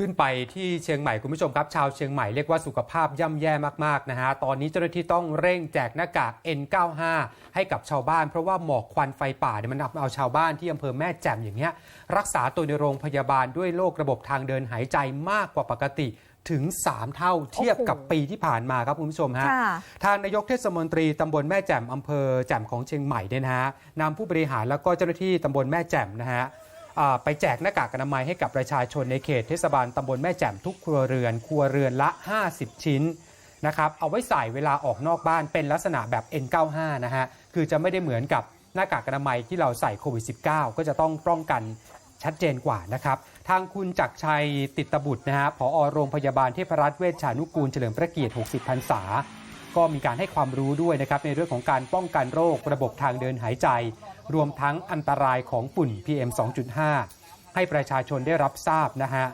ขึ้นไปที่เชียงใหม่คุณผู้ชมครับ ชาวเชียงใหม่เรียกว่าสุขภาพย่ำแย่มากๆนะฮะตอนนี้เจ้าหน้าที่ต้องเร่งแจกหน้ากาก N95 ให้กับชาวบ้าน เพราะว่าหมอกควันไฟป่าเนี่ยมันทำเอาชาวบ้านที่อำเภอแม่แจ่มอย่างเงี้ยรักษาตัวในโรงพยาบาลด้วยโรคระบบทางเดินหายใจมากกว่าปกติถึง 3 เท่าเทียบกับปีที่ผ่านมาครับคุณผู้ชมฮะค่ะทางนายกเทศมนตรีตำบลแม่แจ่มอำเภอแจ่มของเชียงใหม่เนี่ยนะฮะนำผู้บริหารแล้วก็เจ้าหน้าที่ตำบลแม่แจ่มนะฮะอ่า ไปแจกหน้ากากอนามัยให้กับประชาชนในเขตเทศบาลตำบลแม่แจ่มทุกครัวเรือน ครัวเรือนละ 50 ชิ้นนะครับเอาไว้ใส่เวลาออกนอกบ้านเป็นลักษณะแบบ N95 นะฮะคือจะไม่ได้เหมือนกับหน้ากากอนามัยที่เราใส่โควิด -19 ก็จะต้องป้องกันชัดเจนกว่านะครับ ทางคุณจักรชัยติดตบุตรนะฮะผอโรงพยาบาลเทพรัตน์เวชชานุกูลเฉลิมพระเกียรติ 60 พรรษา ก็มีการให้ความรู้ด้วยนะครับในเรื่องของการป้องกันโรคระบบทางเดินหายใจ รวมทั้งอันตรายของฝุ่น PM 2.5 ให้ประชาชนได้รับทราบนะฮะ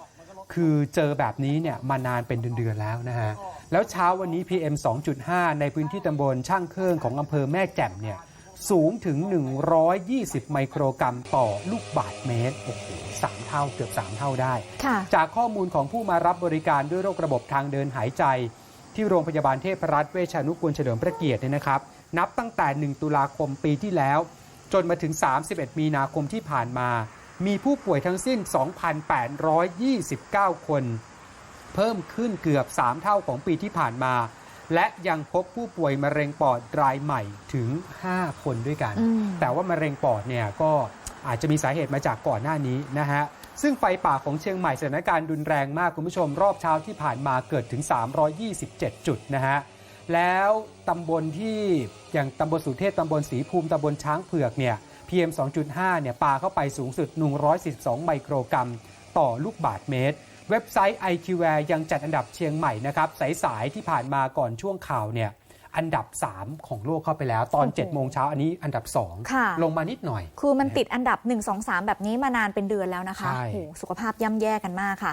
คือเจอแบบนี้เนี่ยมานานเป็นเดือนๆแล้วนะฮะ แล้วเช้าวันนี้ PM 2.5 ในพื้นที่ตำบลช่างเครื่องของอำเภอแม่แจ่มเนี่ยสูงถึง 120 ไมโครกรัมต่อลูกบาศก์เมตร โอ้โหสามเท่าเกือบ 3 เท่าได้ค่ะจากข้อมูลของผู้มารับบริการด้วยโรคระบบทางเดินหายใจ ที่โรงพยาบาลเทพรัตน์เวชชานุกูลเฉลิมพระเกียรติเนี่ยนะครับ นับตั้งแต่ 1 ตุลาคมปีที่แล้ว จนมาถึง 31 มีนาคมที่ผ่านมา มีผู้ป่วยทั้งสิ้น 2,829 คน เพิ่มขึ้นเกือบ 3 เท่าของปีที่ผ่านมา และยังพบผู้ป่วยมะเร็งปอดรายใหม่ถึง 5 คนด้วยกันอืมแต่ว่ามะเร็งปอดเนี่ยก็อาจจะมีสาเหตุมาจากก่อนหน้านี้นะฮะ ซึ่งไฟป่าของเชียงใหม่สถานการณ์รุนแรงมากคุณผู้ชม รอบเช้าที่ผ่านมาเกิดถึง 327 จุดนะฮะ แล้วตำบลที่อย่างตำบลสุเทพตำบลศรีภูมิตำบลช้างเผือกเนี่ย PM 2.5 เนี่ยปาเข้าไปสูงสุด 142 ไมโครกรัม ต่อลูกบาทเมตร เว็บไซต์ IQWare ยังจัดอันดับเชียงใหม่นะครับสายๆที่ผ่านมาก่อนช่วงข่าวเนี่ยอันดับ 3 ของโลกเข้าไปแล้ว ตอนโอ้โห7โมงเช้าอันนี้อันดับค่ะ2ลงมานิดหน่อย คือมันติดอันดับ 1 2 3 แบบนี้มานานเป็นเดือนแล้วนะคะใช่โอ้โหสุขภาพย่ำแย่กันมากค่ะ